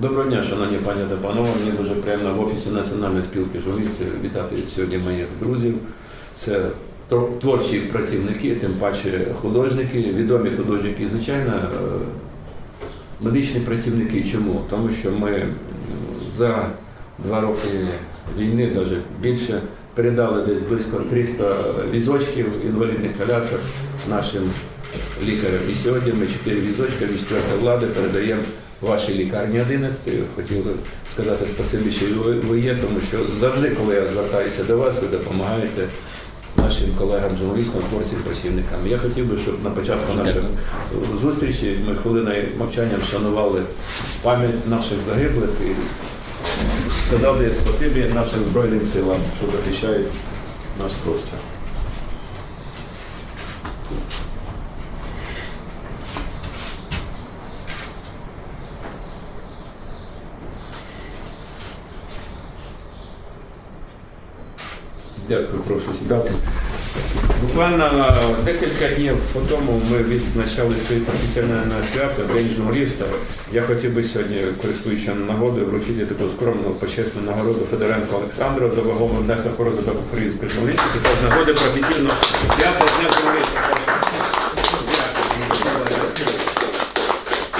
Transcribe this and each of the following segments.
Доброго дня, шановні пані та панове. Мені дуже приємно в офісі Національної спілки журналістів вітати сьогодні моїх друзів. Це творчі працівники, тим паче художники, відомі художники і, звичайно, е, медичні працівники. Чому? Тому що ми за два роки війни, навіть більше, передали десь близько 300 візочків інвалідних колясок нашим лікарям. І сьогодні ми 4 візочка від четвертої влади передаємо вашій лікарні 11. Хотів сказати спасибі, що ви, є, тому що завжди, коли я звертаюся до вас, ви допомагаєте нашим колегам, журналістам, творцям, працівникам. Я хотів би, щоб на початку нашої зустрічі ми хвилиною мовчання вшанували пам'ять наших загиблих і сказав би спасибі нашим Збройним силам, що захищають наш простір. Дякую, прошу сідати. Буквально декілька днів по тому ми відзначали своє професіональне свято День журналіста. Я хотів би сьогодні, користуючись нагодою, вручити таку скромну почесну нагороду Федоренко Олександру за вагомий внесок розвиток української журналістики та нагоди професійного свята Дня журналіста.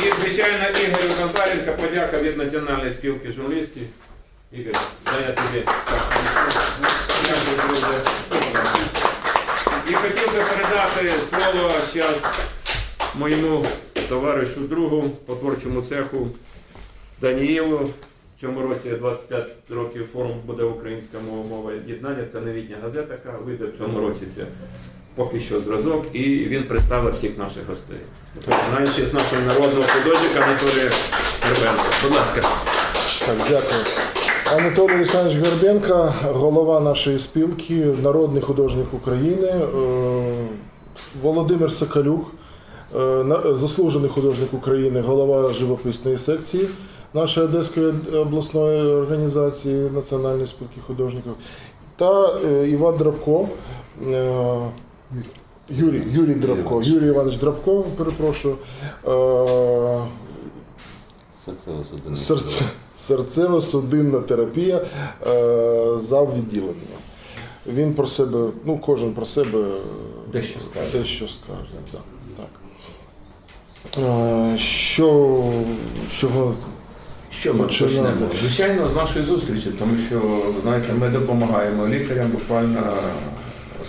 І, звичайно, Ігорю Контаренко, подяка від Національної спілки журналістів. Ігор, дай я тобі. І хотів би передати слово зараз моєму товаришу другу по творчому цеху Даніїлу. В цьому році 25 років форум буде українська мова мова єднання. Це новітня газета, яка вийде в цьому році. Поки що зразок, і він представив всіх наших гостей. Починаючи з нашого народного художника Анатолія Гребенка. Будь ласка. Так, дякую. Анатолій Олександрович Горбенко, голова нашої спілки, народний художник України, е, Володимир Соколюк, е, заслужений художник України, голова живописної секції нашої Одеської обласної організації Національної спілки художників, та е, Іван Драбко. Юрій, Юрій Драбко, Юрій Іванович Драбко, перепрошую. е, серце, серцево-судинна терапія е, зал відділення. Він про себе, ну кожен про себе Дещо скаже. Дещо скаже, так. так. Е, що, чого Що ми почнемо? Звичайно, з нашої зустрічі, тому що знаєте, ми допомагаємо лікарям буквально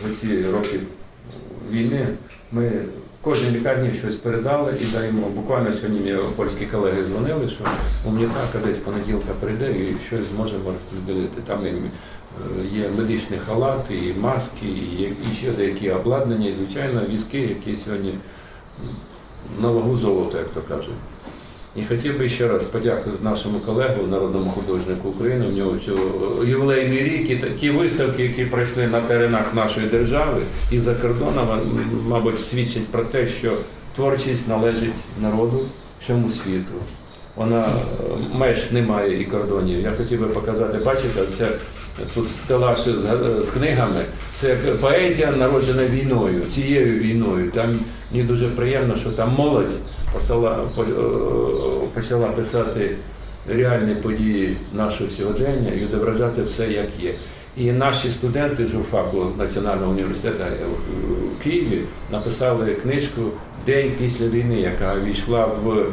за ці роки війни. Ми кожній лікарні щось передали і даємо. Буквально сьогодні мені польські колеги дзвонили, що гуманітарка десь понеділка прийде і щось зможемо розподілити. Там е, є медичні халати, і маски, і, ще деякі обладнання, і звичайно візки, які сьогодні на вагу золота, як то кажуть. І хотів би ще раз подякувати нашому колегу, народному художнику України. У нього цього ювілейний рік і ті виставки, які пройшли на теренах нашої держави і за кордоном, мабуть, свідчать про те, що творчість належить народу всьому світу. Вона е, меж немає і кордонів. Я хотів би показати, бачите, це тут стелаж з, з книгами. Це поезія, народжена війною, цією війною. Там мені дуже приємно, що там молодь почала, по- е, почала писати реальні події нашого сьогодення і відображати все, як є. І наші студенти журфаку Національного університету в Києві написали книжку День після війни, яка війшла в е,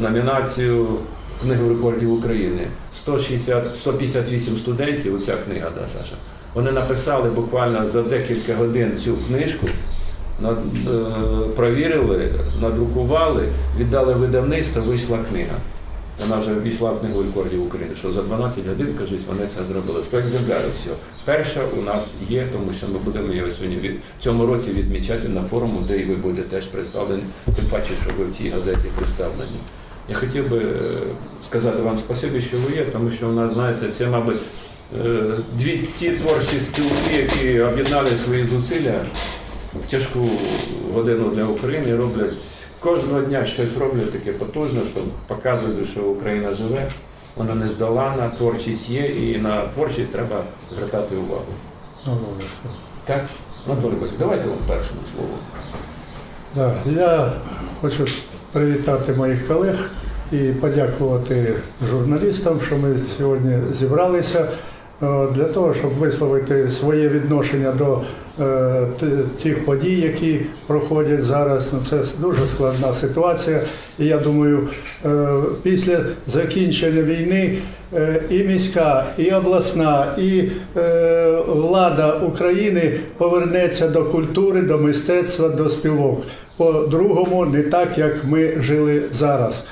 номінацію Книгу рекордів України. 160, 158 студентів, оця книга, да, Саша, вони написали буквально за декілька годин цю книжку, над, е, провірили, надрукували, віддали видавництво, вийшла книга. Вона вже війшла в книгу рекордів України, що за 12 годин, кажуть, вони це зробили. 100 екземплярів все. Перша у нас є, тому що ми будемо її сьогодні від, в цьому році відмічати на форуму, де і ви будете теж представлені, тим паче, що ви в цій газеті представлені. Я хотів би е, сказати вам спасибі, що ви є, тому що у нас, знаєте, це, мабуть, е, дві ті творчі спілки, які об'єднали свої зусилля в тяжку годину для України, роблять кожного дня щось роблять таке потужне, що показують, що Україна живе, вона не здолана, творчість є, і на творчість треба звертати увагу. Так? Анатолій Васильович, давайте вам першому слово. Да, я хочу привітати моїх колег і подякувати журналістам, що ми сьогодні зібралися для того, щоб висловити своє відношення до е, тих подій, які проходять зараз. Ну, Це дуже складна ситуація. І я думаю, е, після закінчення війни е, і міська, і обласна, і е, влада України повернеться до культури, до мистецтва, до спілок. По-другому, не так, як ми жили зараз.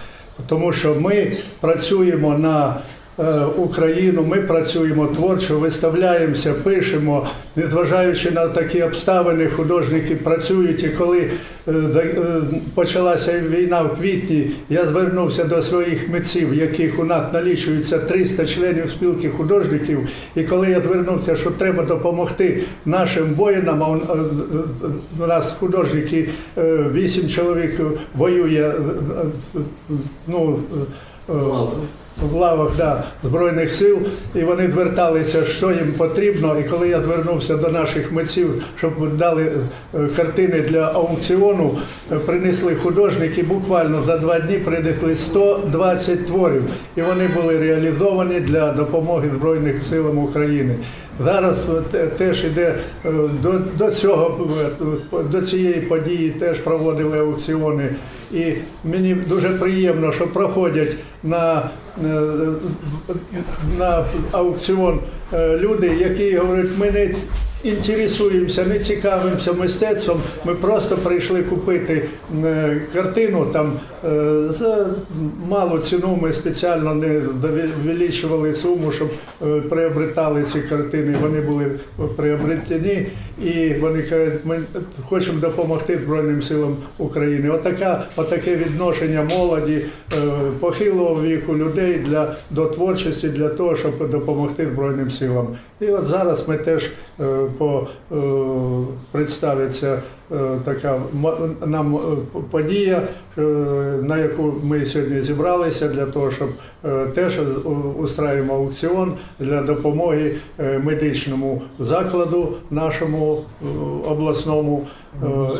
Тому що ми працюємо на е, Україну, ми працюємо творчо, виставляємося, пишемо, незважаючи на такі обставини, художники працюють. І коли е, е, почалася війна в квітні, я звернувся до своїх митців, яких у нас налічується 300 членів спілки художників. І коли я звернувся, що треба допомогти нашим воїнам, а у- е, е, нас художники, е, вісім чоловік воює. е, е, Ну, е, е, в лавах да, Збройних сил, і вони зверталися, що їм потрібно. І коли я звернувся до наших митців, щоб дали е, картини для аукціону, е, принесли художники, буквально за два дні принесли 120 творів, і вони були реалізовані для допомоги Збройним силам України. Зараз е, теж іде до, до цього до цієї події теж проводили аукціони. І мені дуже приємно, що проходять на, на аукціон. Е, люди, які говорять, ми не інтересуємося, не цікавимося мистецтвом. Ми просто прийшли купити е, картину там е, за малу ціну. Ми спеціально не увеличували суму, щоб е, приобретали ці картини. Вони були приобретені, і вони кажуть, ми хочемо допомогти Збройним силам України. Отака, отаке відношення молоді, похилого віку людей для до творчості для того, щоб допомогти Збройним силам. І от зараз ми теж по е, представиться е, така нам е, подія, на яку ми сьогодні зібралися для того, щоб теж устраюємо аукціон для допомоги медичному закладу нашому обласному.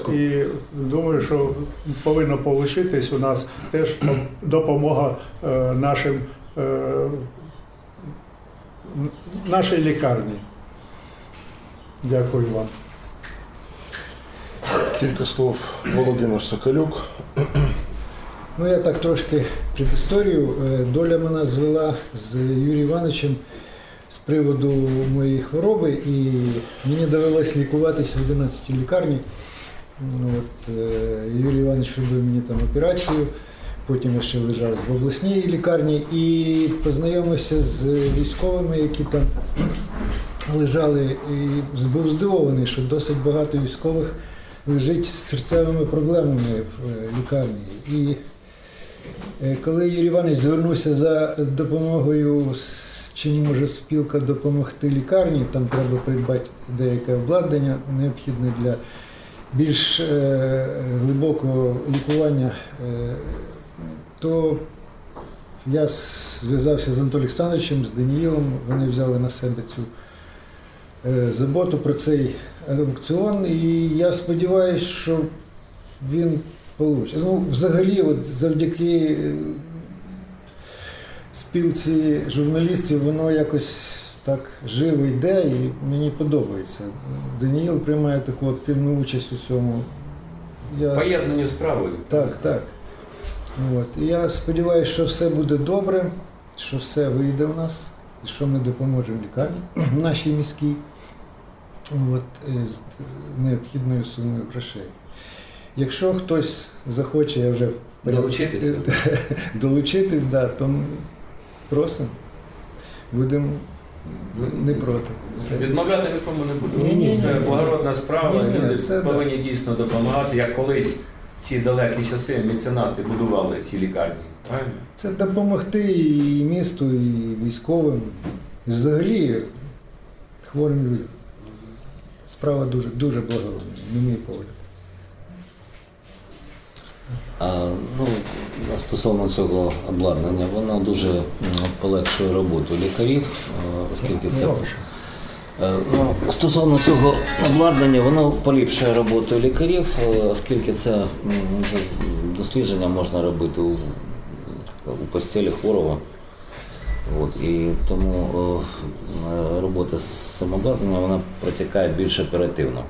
Е, І думаю, що повинно получитись у нас теж допомога нашим нашій лікарні. Дякую вам. Кілька слов Володимир Соколюк. Ну, я так трошки предісторію. Е, Доля мене звела з Юрієм Івановичем з приводу моєї хвороби, і мені довелось лікуватися в 11 лікарні. Ну, От, е, Юрій Іванович робив мені там операцію, потім я ще лежав в обласній лікарні і познайомився з військовими, які там лежали, і був здивований, що досить багато військових лежить з серцевими проблемами в е, лікарні. І Е, Коли Юрій Іванович звернувся за допомогою, чи не може спілка допомогти лікарні, там треба придбати деяке обладнання, необхідне для більш е, глибокого лікування, то я зв'язався з Анатолієм Олександровичем, з Даніїлом, вони взяли на себе цю заботу про цей аукціон, і я сподіваюся, що він получить. Ну, взагалі, от завдяки е, спілці журналістів, воно якось так живо йде і мені подобається. Даніїл приймає таку активну участь у цьому. Я... Поєднані справи. Так, так. От. І я сподіваюся, що все буде добре, що все вийде у нас, що ми допоможемо лікарні нашій міській от, е, з необхідною сумою грошей. Якщо хтось захоче, я вже Долучитися. долучитись, да, то м, просимо. Будемо не проти. Відмовляти нікому не буду. Ні-ні-ні. Це благородна справа. Ні-ні, Люди це да. повинні дійсно допомагати, як колись ті далекі часи меценати будували ці лікарні. Правильно? Це допомогти і місту, і військовим, і взагалі хворим людям. Справа дуже, дуже благородна, на мій погляд. А, ну, стосовно цього обладнання, воно дуже полегшує роботу лікарів, оскільки це. Е, Ну, стосовно цього обладнання, воно поліпшує роботу лікарів, е, оскільки це дослідження можна робити у у постелі хворого. От, і тому о, е, робота з цим обладнанням вона протікає більш оперативно.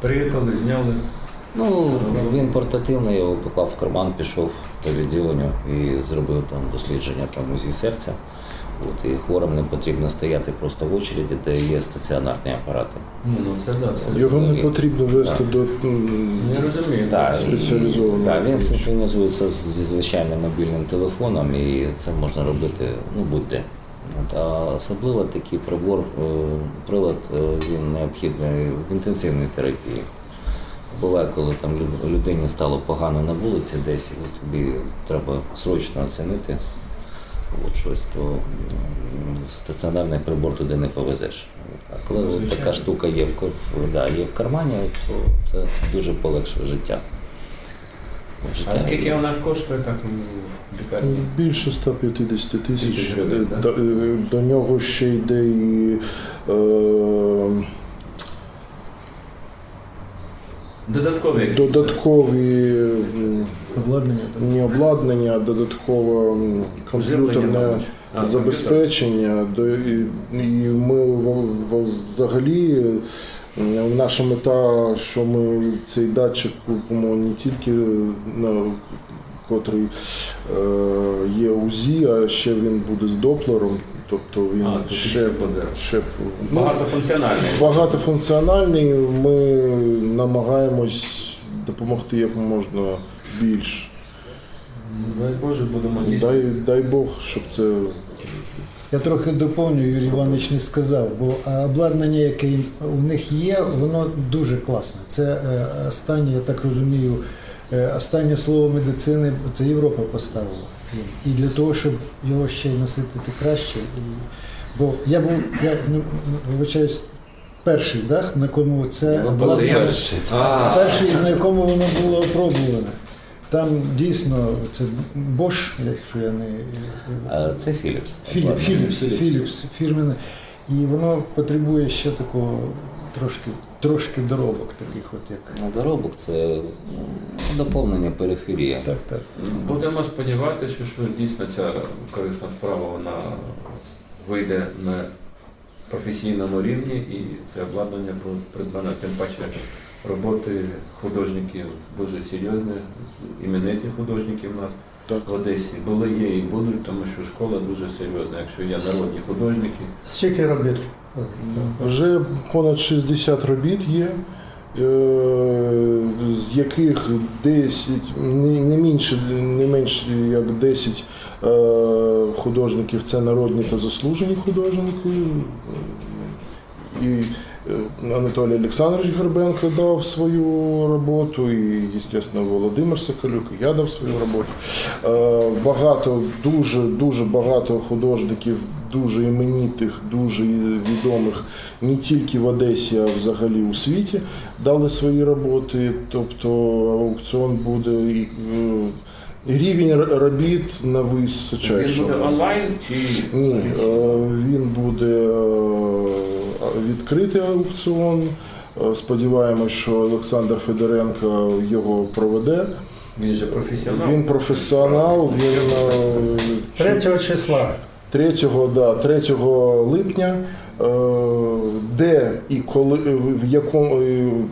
Приїхали, зняли. Ну, він портативний, його поклав в карман, пішов по відділенню і зробив там дослідження там УЗІ серця. От, і хворим не потрібно стояти просто в очереді, де є стаціонарні апарати. Ні, ну це да, це Його не потрібно вести до м, Я розумію. Так, Спеціалізовано. Так, він синхронізується зі звичайним мобільним телефоном і це можна робити ну, будь-де. От, а особливо такий прибор, е, прилад, е, він необхідний в інтенсивній терапії. Буває, коли там людині стало погано на вулиці десь, і тобі треба срочно оцінити щось, то стаціонарний прибор туди не повезеш. А коли Ну, звичайно. така штука є в, да, є в кармані, то це дуже полегшує життя. Життя А скільки вона коштує так ну, в лікарні? Більше 150 тисяч. Тисяч? До, е, до нього ще йде і е, Додаткові. додаткові Обладнання не обладнання, а додаткове комп'ютерне. Забезпечення. До- І, і ми в- в- взагалі наша мета, що ми цей датчик купимо не тільки на котрий е, є УЗІ, а ще він буде з доплером. Тобто він А, ще, буде. ще ну, Багатофункціональний. багатофункціональний. Ми намагаємось допомогти як можна більш. Дай Боже, будемо дійсно. Дай, дай Бог, щоб це Я трохи доповню, Юрій Іванович не сказав, бо обладнання, яке у них є, воно дуже класне. Це е, останнє, я так розумію, останнє слово медицини це Європа поставила. І для того, щоб його ще й носити краще. І, бо я був, я ну, вибачаюсь, перший, да, на кому це Ну, обладнання- перший. Перший, на якому воно було опробуване. Там дійсно це Bosch, якщо я не Це Philips. Філіп. Філіпс, Філіпс, фірменне. І воно потребує ще такого трошки, трошки доробок таких, от як. Ну, доробок це доповнення периферії. Так, так. Будемо сподіватися, що дійсно ця корисна справа вона вийде на професійному рівні і це обладнання буде придбане. Тим паче роботи художників дуже серйозні, з- імениті художники в нас Так. в Одесі були, є і будуть, тому що школа дуже серйозна. Якщо є народні художники, Скільки робіт? Вже понад 60 робіт є, е, з яких 10, не менше, не менше як 10 е, художників це народні та заслужені художники. І е, Анатолій Олександрович Горбенко дав свою роботу, і, звісно, Володимир Соколюк, і я дав свою роботу. Багато, дуже, дуже багато художників, дуже іменитих, дуже відомих не тільки в Одесі, а взагалі у світі дали свої роботи. Тобто аукціон буде і е, рівень робіт на він буде онлайн чи Ні, е, він буде е, відкритий аукціон. Сподіваємось, що Олександр Федоренко його проведе. він же професіонал? Він професіонал, він е, 3 числа. 3, да, 3 липня. е, Де і коли в якому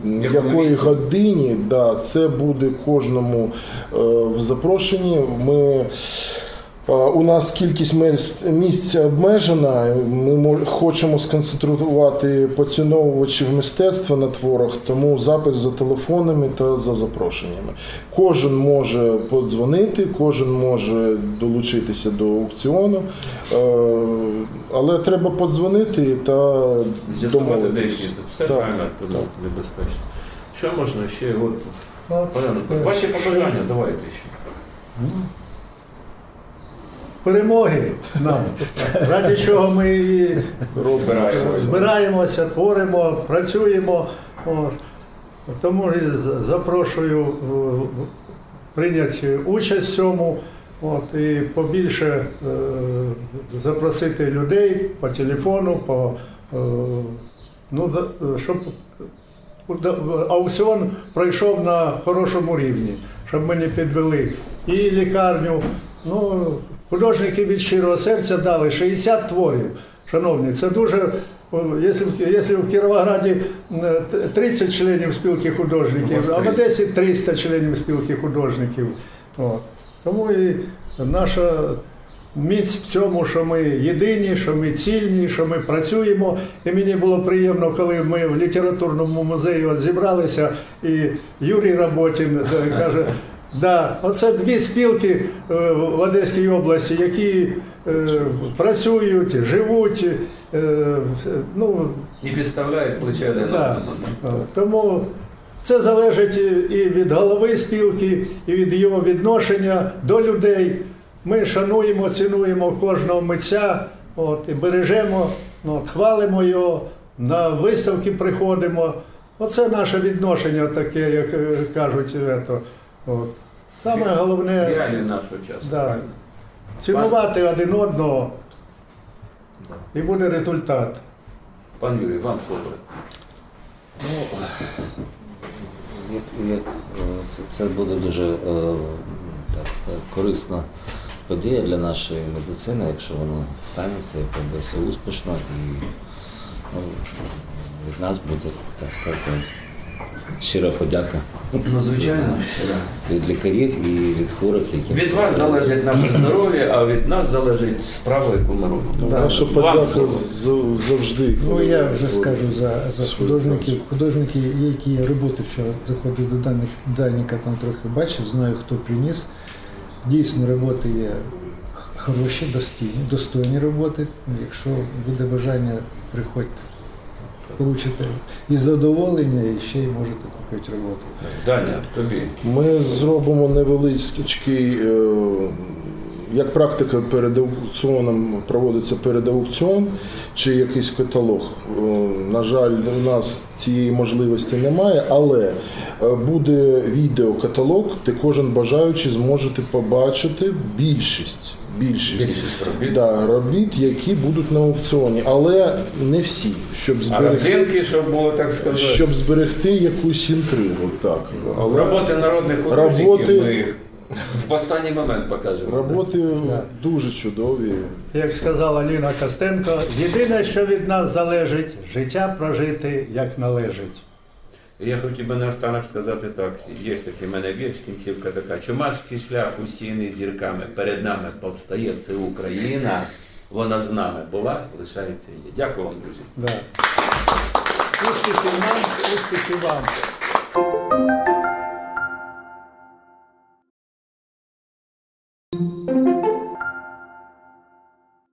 в якої годині, да, це буде кожному е, в запрошенні. Ми е, у нас кількість місць, місць обмежена. Ми мо- хочемо сконцентрувати поціновувачів мистецтва на творах, тому запис за телефонами та за запрошеннями. Кожен може подзвонити, кожен може долучитися до аукціону, е, але треба подзвонити та З'ясувати деякі. Все Так, правильно, так. небезпечно. Що можна ще? От, е, ваші побажання давайте ще. Перемоги нам. Ради чого ми збираємося, творимо, працюємо. Тому запрошую е, прийняти участь в цьому. От, і побільше е, запросити людей по телефону, по, е, ну, щоб аукціон пройшов на хорошому рівні, щоб ми не підвели і лікарню ну, художники від щирого серця дали 60 творів. Шановні, це дуже. Якщо, в- Кіровограді е, 30 членів спілки художників, а в 30. Одесі 300 членів спілки художників. От. Тому і наша міць в цьому, що ми єдині, що ми цільні, що ми працюємо. І мені було приємно, коли ми в літературному музеї от зібралися, і Юрій Работін е, каже. Да, оце дві спілки е, в Одеській області, які е, працюють, живуть. е, ну, І підставляють плече один Да. одному. Е, Тому це залежить і від голови спілки, і від його відношення до людей. Ми шануємо, цінуємо кожного митця, от, і бережемо, ну, от, хвалимо його, на виставки приходимо. Оце наше відношення таке, як е, кажуть. ето, От. Саме головне Реалії нашого часу. Да. правильно? цінувати один одного, і буде результат. Пан Юрій, вам слово. Ну, як, як, е, це, це буде дуже е, так, е, корисна подія для нашої медицини, якщо воно станеться і пройде все успішно, і ну, від нас буде, так сказати, щира подяка Ну, звичайно. від лікарів і від хворих, які Від вас залежить наше здоров'я, а від нас залежить справа, яку ми робимо. Наша Вам подяка слово. з- завжди. Ну я вже скажу за, за художників. Художники, які роботи вчора заходив до даних Даніка, там трохи бачив, знаю, хто приніс. Дійсно, роботи є хороші, достойні, достойні роботи. Якщо буде бажання, приходьте. Получите і задоволення, і ще й можете купити роботу. Даня, тобі. Ми зробимо невеличкий, е, як практика перед аукціоном проводиться перед аукціон чи якийсь каталог. Е, На жаль, у нас цієї можливості немає, але е, буде відеокаталог, де кожен бажаючий зможете побачити більшість. Більшість, Більшість робіт. Да, робіт, які будуть на аукціоні, але не всі, щоб А зберегти, щоб було так сказати. щоб зберегти якусь інтригу. Так. Але... Роботи народних художників Роботи- ми їх в останній момент покажемо. Роботи дуже чудові. Як сказала Ліна Костенко, єдине, що від нас залежить, життя прожити як належить. Я хотів би на останок сказати так. Є такий мене вірш, кінцівка така. Чумацький шлях усіяний зірками. Перед нами повстає це Україна. Вона з нами була, лишається її. Дякую вам, друзі. Да. Успіхів нам, успіхів вам.